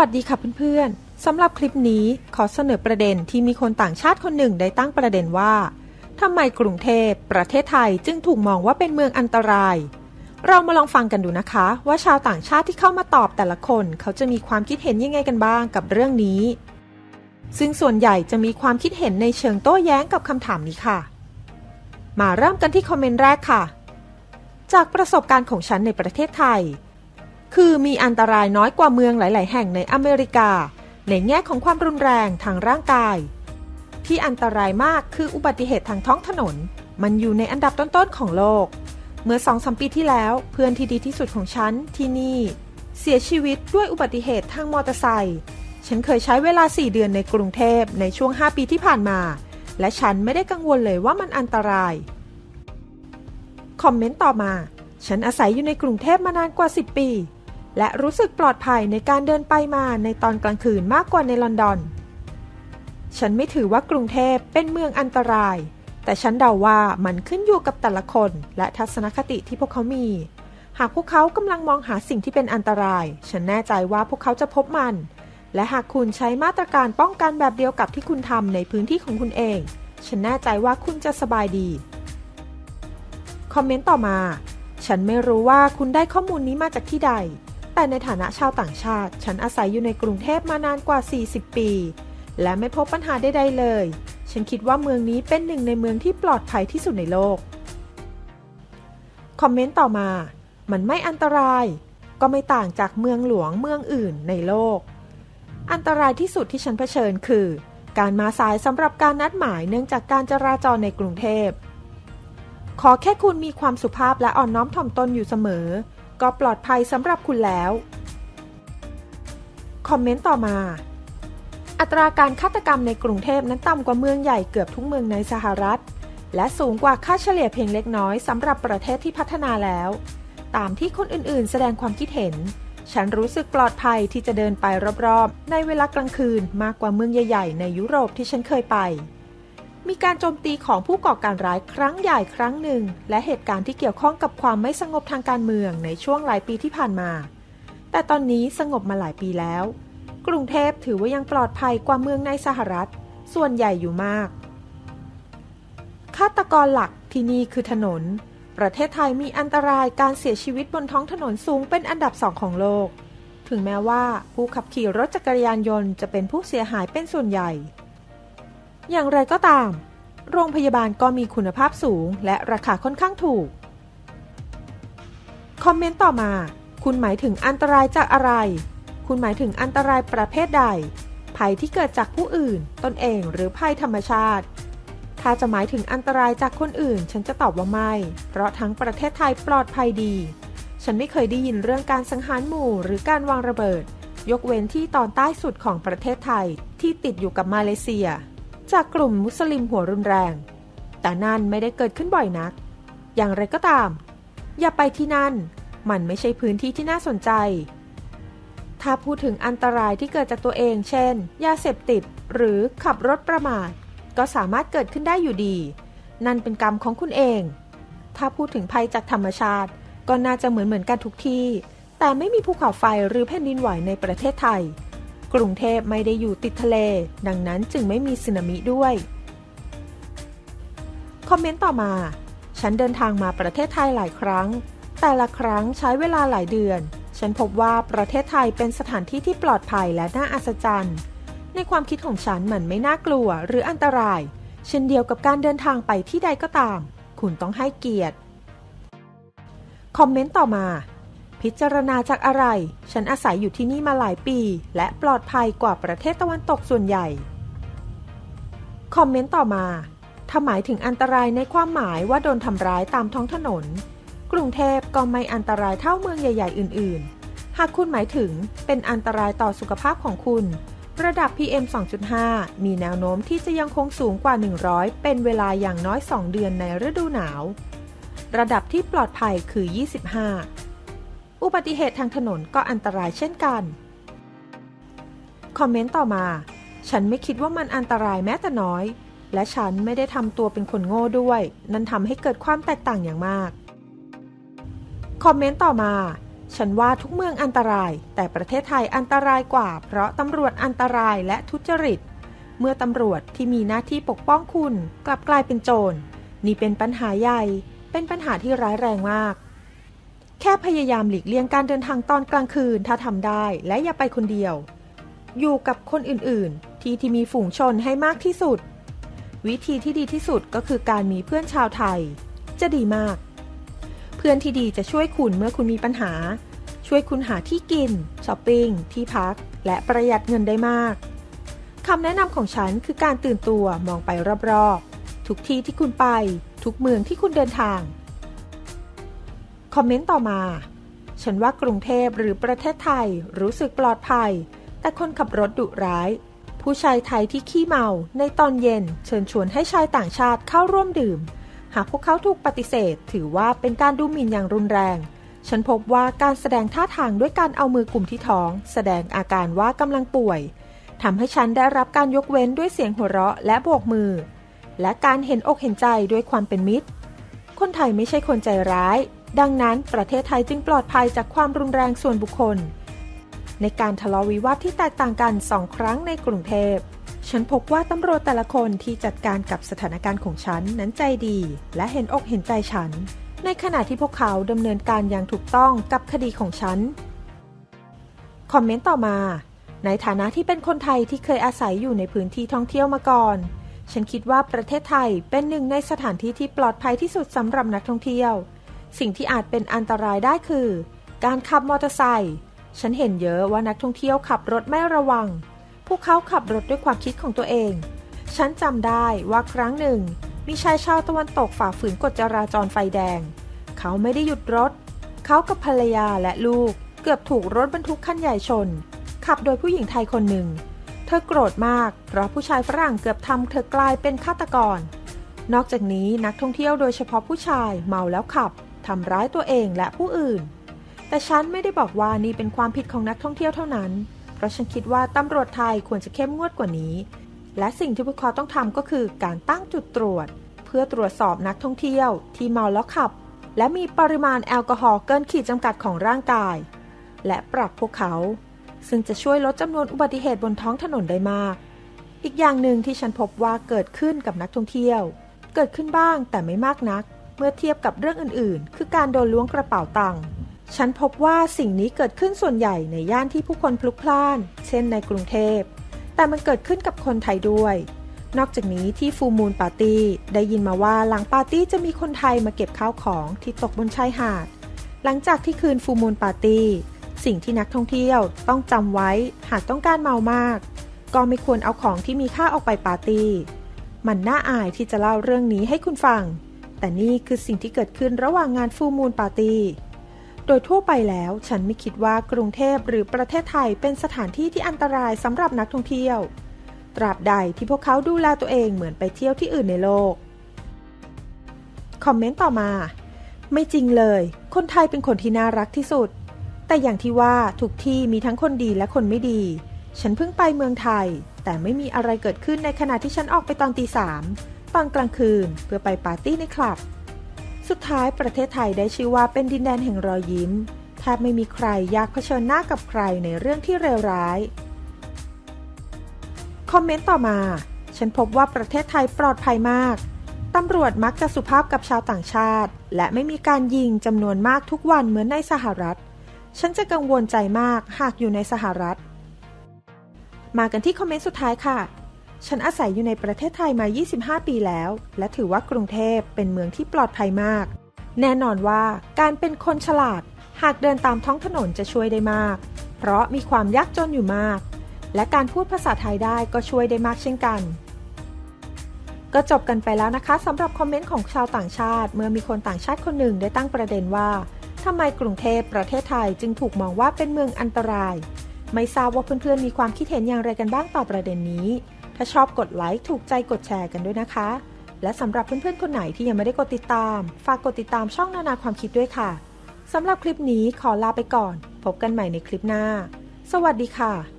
สวัสดีค่ะเพื่อนๆ สำหรับคลิปนี้ขอเสนอประเด็นที่มีคนต่างชาติคนหนึ่งได้ตั้งประเด็นว่าทำไมกรุงเทพประเทศไทยจึงถูกมองว่าเป็นเมืองอันตราย เรามาลองฟังกันดูนะคะ ว่าชาวต่างชาติที่เข้ามาตอบแต่ละคนเขาจะมีความคิดเห็นยังไงกันบ้างกับเรื่องนี้ ซึ่งส่วนใหญ่จะมีความคิดเห็นในเชิงโต้แย้งกับคำถามนี้ค่ะ มาเริ่มกันที่คอมเมนต์แรกค่ะ จากประสบการณ์ของฉันในประเทศไทย คือมีอันตรายน้อยกว่าเมืองหลาย ๆ แห่งในอเมริกา ในแง่ของความรุนแรงทางร่างกาย ที่อันตรายมากคืออุบัติเหตุทางท้องถนน มันอยู่ในอันดับต้น ๆ ของโลก เมื่อสองสมปีที่แล้วเพื่อนที่ดีที่สุดของฉันที่นี่ เสียชีวิตด้วยอุบัติเหตุทางมอเตอร์ไซค์ฉันเคยใช้เวลา 4 เดือนในกรุงเทพในช่วง 5 ปีที่ผ่านมา และฉันไม่ได้กังวลเลยว่ามันอันตราย คอมเมนต์ต่อมา ฉันอาศัยอยู่ในกรุงเทพมานานกว่า 10 ปี และรู้สึกปลอดภัยในการเดินไปมาในตอนกลางคืนมากกว่าในลอนดอน ฉันไม่ถือว่ากรุงเทพเป็นเมืองอันตราย แต่ฉันเดาว่ามันขึ้นอยู่กับแต่ละคนและทัศนคติที่พวกเขามี หากพวกเขากำลังมองหาสิ่งที่เป็นอันตราย ฉันแน่ใจว่าพวกเขาจะพบมัน และหากคุณใช้มาตรการป้องกันแบบเดียวกับที่คุณทำในพื้นที่ของคุณเอง ฉันแน่ใจว่าคุณจะสบายดี คอมเมนต์ต่อมา ฉันไม่รู้ว่าคุณได้ข้อมูลนี้มาจากที่ใด แต่ในฐานะชาวต่างชาติ ฉันอาศัยอยู่ในกรุงเทพมานานกว่า 40 ปี และไม่พบปัญหาใดๆเลย ฉันคิดว่าเมืองนี้เป็นหนึ่งในเมืองที่ปลอดภัยที่สุดในโลก คอมเมนต์ต่อมา มันไม่อันตราย ก็ไม่ต่างจากเมืองหลวงเมืองอื่นในโลก อันตรายที่สุดที่ฉันเผชิญคือ การมาสายสำหรับการนัดหมายเนื่องจากการจราจรในกรุงเทพ ขอแค่คุณมีความสุภาพและอ่อนน้อมถ่อมตนอยู่เสมอ ก็ปลอดภัยสำหรับคุณแล้ว คอมเมนต์ต่อมา อัตราการฆาตกรรมในกรุงเทพนั้นต่ำกว่าเมืองใหญ่เกือบทุกเมืองในสหรัฐ และสูงกว่าค่าเฉลี่ยเพียงเล็กน้อยสำหรับประเทศที่พัฒนาแล้ว ตามที่คนอื่นๆ แสดงความคิดเห็น ฉันรู้สึกปลอดภัยที่จะเดินไปรอบๆ ในเวลากลางคืนมากกว่าเมืองใหญ่ ๆ ในยุโรปที่ฉันเคยไป มีการโจมตีของผู้ก่อการร้ายครั้งใหญ่ครั้งหนึ่ง และเหตุการณ์ที่เกี่ยวข้องกับความไม่สงบทางการเมืองในช่วงหลายปีที่ผ่านมา แต่ตอนนี้สงบมาหลายปีแล้ว กรุงเทพถือว่ายังปลอดภัยกว่าเมืองในสหรัฐ ส่วนใหญ่อยู่มาก ฆาตกรหลักที่นี่คือถนน ประเทศไทยมีอันตรายการเสียชีวิตบนท้องถนนสูงเป็นอันดับสองของโลก ถึงแม้ว่าผู้ขับขี่รถจักรยานยนต์จะเป็นผู้เสียหายเป็นส่วนใหญ่ อย่างไรก็ตาม โรงพยาบาลก็มีคุณภาพสูงและราคาค่อนข้างถูก คอมเมนต์ต่อมา คุณหมายถึงอันตรายจากอะไร คุณหมายถึงอันตรายประเภทใด ภัยที่เกิดจากผู้อื่น ตนเองหรือภัยธรรมชาติ ถ้าจะหมายถึงอันตรายจากคนอื่น ฉันจะตอบว่าไม่ เพราะทั้งประเทศไทยปลอดภัยดี ฉันไม่เคยได้ยินเรื่องการสังหารหมู่หรือการวางระเบิด ยกเว้นที่ตอนใต้สุดของประเทศไทยที่ติดอยู่กับมาเลเซีย จากกลุ่มมุสลิมหัวรุนแรง แต่นั่นไม่ได้เกิดขึ้นบ่อยนัก อย่างไรก็ตาม อย่าไปที่นั่น มันไม่ใช่พื้นที่ที่น่าสนใจ ถ้าพูดถึงอันตรายที่เกิดจากตัวเอง เช่น ยาเสพติด หรือขับรถประมาท ก็สามารถเกิดขึ้นได้อยู่ดี นั่นเป็นกรรมของคุณเอง ถ้าพูดถึงภัยจากธรรมชาติ ก็น่าจะเหมือนเหมือนกันทุกที่ แต่ไม่มีภูเขาไฟหรือแผ่นดินไหวในประเทศไทย กรุงเทพไม่ได้อยู่ติดทะเล ดังนั้นจึงไม่มีสึนามิด้วย คอมเมนต์ต่อมา ฉันเดินทางมาประเทศไทยหลายครั้ง แต่ละครั้งใช้เวลาหลายเดือน ฉันพบว่าประเทศไทยเป็นสถานที่ที่ปลอดภัยและน่าอัศจรรย์ ในความคิดของฉันมันไม่น่ากลัวหรืออันตราย เช่นเดียวกับการเดินทางไปที่ใดก็ตาม คุณต้องให้เกียรติ คอมเมนต์ต่อมา พิจารณาจากอะไร ฉันอาศัยอยู่ที่นี่มาหลายปี และปลอดภัยกว่าประเทศตะวันตกส่วนใหญ่ คอมเมนต์ต่อมาถ้าหมายถึงอันตรายในความหมายว่าโดนทำร้ายตามท้องถนน กรุงเทพก็ไม่อันตรายเท่าเมืองใหญ่ ๆ อื่น ๆ หากคุณหมายถึงเป็นอันตรายต่อสุขภาพของคุณ ระดับ PM 2.5 มีแนวโน้มที่จะยังคงสูงกว่า 100 เป็นเวลาอย่างน้อย 2 เดือนในฤดูหนาว ระดับที่ปลอดภัยคือ 25 อุบัติเหตุทางถนนก็อันตรายเช่นกัน คอมเมนต์ต่อมา ฉันไม่คิดว่ามันอันตรายแม้แต่น้อย และฉันไม่ได้ทำตัวเป็นคนโง่ด้วย นั่นทำให้เกิดความแตกต่างอย่างมาก คอมเมนต์ต่อมา ฉันว่าทุกเมืองอันตราย แต่ประเทศไทยอันตรายกว่า เพราะตำรวจอันตรายและทุจริต เมื่อตำรวจที่มีหน้าที่ปกป้องคุณ กลับกลายเป็นโจร นี่เป็นปัญหาใหญ่ เป็นปัญหาที่ร้ายแรงมาก แค่พยายามหลีกเลี่ยงการเดินทางตอนกลางคืนถ้าทำได้และอย่าไปคนเดียว อยู่กับคนอื่นๆ ที่ที่มีฝูงชนให้มากที่สุด วิธีที่ดีที่สุดก็คือการมีเพื่อนชาวไทย จะดีมาก เพื่อนที่ดีจะช่วยคุณเมื่อคุณมีปัญหา ช่วยคุณหาที่กินช้อปปิ้งที่พัก และประหยัดเงินได้มากคำแนะนำของฉันคือการตื่นตัวมองไปรอบๆทุกที่ที่คุณไป ทุกเมืองที่คุณเดินทาง คอมเมนต์ต่อมา ฉันว่ากรุงเทพหรือประเทศไทยรู้สึกปลอดภัย แต่คนขับรถดุร้าย ผู้ชายไทยที่ขี้เมาในตอนเย็น เชิญชวนให้ชายต่างชาติเข้าร่วมดื่ม หากพวกเขาถูกปฏิเสธ ถือว่าเป็นการดูหมิ่นอย่างรุนแรง ฉันพบว่าการแสดงท่าทางด้วยการเอามือกลุ่มที่ท้อง แสดงอาการว่ากำลังป่วยทำให้ฉันได้รับการยกเว้นด้วยเสียงหัวเราะและโบกมือ และการเห็นอกเห็นใจด้วยความเป็นมิตร คนไทยไม่ใช่คนใจร้าย ดังนั้นประเทศไทยจึงปลอดภัยจากความรุนแรงส่วนบุคคล ในการทะเลาะวิวาทที่แตกต่างกันสองครั้งในกรุงเทพ ฉันพบว่าตำรวจแต่ละคนที่จัดการกับสถานการณ์ของฉันนั้นใจดี และเห็นอกเห็นใจฉัน ในขณะที่พวกเขาดำเนินการอย่างถูกต้องกับคดีของฉัน คอมเมนต์ต่อมา ในฐานะที่เป็นคนไทยที่เคยอาศัยอยู่ในพื้นที่ท่องเที่ยวมาก่อน ฉันคิดว่าประเทศไทยเป็นหนึ่งในสถานที่ที่ปลอดภัยที่สุดสำหรับนักท่องเที่ยว สิ่งที่อาจเป็นอันตรายได้คือ การขับมอเตอร์ไซค์ฉันเห็นเยอะว่านักท่องเที่ยวขับรถไม่ระวัง พวกเขาขับรถด้วยความคิดของตัวเอง ฉันจำได้ว่าครั้งหนึ่ง มีชายชาวตะวันตกฝ่าฝืนกฎจราจรไฟแดง เขาไม่ได้หยุดรถ เขากับภรรยาและลูกเกือบถูกรถบรรทุกคันใหญ่ชน ขับโดยผู้หญิงไทยคนหนึ่ง เธอโกรธมาก เพราะผู้ชายฝรั่งเกือบทำเธอกลายเป็นฆาตกร นอกจากนี้นักท่องเที่ยวโดยเฉพาะผู้ชายเมาแล้วขับ ทำร้ายตัวเองและผู้อื่น แต่ฉันไม่ได้บอกว่านี่เป็นความผิดของนักท่องเที่ยวเท่านั้น เพราะฉันคิดว่าตำรวจไทยควรจะเข้มงวดกว่านี้ และสิ่งที่พวกเขาต้องทำก็คือการตั้งจุดตรวจ เพื่อตรวจสอบนักท่องเที่ยวที่เมาแล้วขับ และมีปริมาณแอลกอฮอล์เกินขีดจำกัดของร่างกาย และปรับพวกเขา ซึ่งจะช่วยลดจำนวนอุบัติเหตุบนท้องถนนได้มาก อีกอย่างหนึ่งที่ฉันพบว่าเกิดขึ้นกับนักท่องเที่ยว เกิดขึ้นบ้างแต่ไม่มากนัก เมื่อเทียบกับเรื่องอื่นๆ คือการโดนล้วงกระเป๋าตังค์ฉันพบว่าสิ่งนี้เกิดขึ้นส่วนใหญ่ในย่านที่ผู้คนพลุกพล่าน เช่นในกรุงเทพ แต่มันเกิดขึ้นกับคนไทยด้วย นอกจากนี้ที่ฟูมูลปาร์ตี้ได้ยินมาว่าหลังปาร์ตี้จะมีคนไทยมาเก็บข้าวของที่ตกบนชายหาด หลังจากที่คืนฟูมูลปาร์ตี้สิ่งที่นักท่องเที่ยวต้องจำไว้หากต้องการเมามาก ก็ไม่ควรเอาของที่มีค่าออกไปปาร์ตี้ มันน่าอายที่จะเล่าเรื่องนี้ให้คุณฟัง แต่นี่คือสิ่งที่เกิดขึ้นระหว่างงานฟูมูลปาร์ตี้ โดยทั่วไปแล้วฉันไม่คิดว่ากรุงเทพหรือประเทศไทยเป็นสถานที่ที่อันตรายสำหรับนักท่องเที่ยว ตราบใดที่พวกเขาดูแลตัวเองเหมือนไปเที่ยวที่อื่นในโลก คอมเมนต์ต่อมา ไม่จริงเลย คนไทยเป็นคนที่น่ารักที่สุด แต่อย่างที่ว่าทุกที่มีทั้งคนดีและคนไม่ดี ฉันเพิ่งไปเมืองไทย แต่ไม่มีอะไรเกิดขึ้นในขณะที่ฉันออกไปตอนตีสาม ตอนกลางคืนเพื่อไปปาร์ตี้ในคลับ สุดท้ายประเทศไทยได้ชื่อว่าเป็นดินแดนแห่งรอยยิ้มแทบไม่มีใครอยากเผชิญหน้ากับใครในเรื่องที่เลวร้าย คอมเมนต์ต่อมา ฉันพบว่าประเทศไทยปลอดภัยมาก ตำรวจมักจะสุภาพกับชาวต่างชาติ และไม่มีการยิงจำนวนมากทุกวันเหมือนในสหรัฐ ฉันจะกังวลใจมากหากอยู่ในสหรัฐ มากันที่คอมเมนต์สุดท้ายค่ะ ฉันอาศัยอยู่ในประเทศไทยมา 25 ปีแล้ว และถือว่ากรุงเทพเป็นเมืองที่ปลอดภัยมาก แน่นอนว่าการเป็นคนฉลาด หากเดินตามท้องถนนจะช่วยได้มาก เพราะมีความยากจนอยู่มาก และการพูดภาษาไทยได้ก็ช่วยได้มากเช่นกัน ก็จบกันไปแล้วนะคะสำหรับคอมเมนต์ของชาวต่างชาติ เมื่อมีคนต่างชาติคนหนึ่งได้ตั้งประเด็นว่าทำไมกรุงเทพประเทศไทยจึงถูกมองว่าเป็นเมืองอันตราย ไม่ทราบว่าเพื่อนๆมีความคิดเห็นอย่างไรกันบ้างต่อประเด็นนี้ ถ้าชอบกดไลค์ถูกใจกดแชร์กันด้วยนะคะ และสำหรับเพื่อนๆคนไหนที่ยังไม่ได้กดติดตาม ฝากกดติดตามช่องนานาความคิดด้วยค่ะสำหรับคลิปนี้ขอลาไปก่อน พบกันใหม่ในคลิปหน้า สวัสดีค่ะ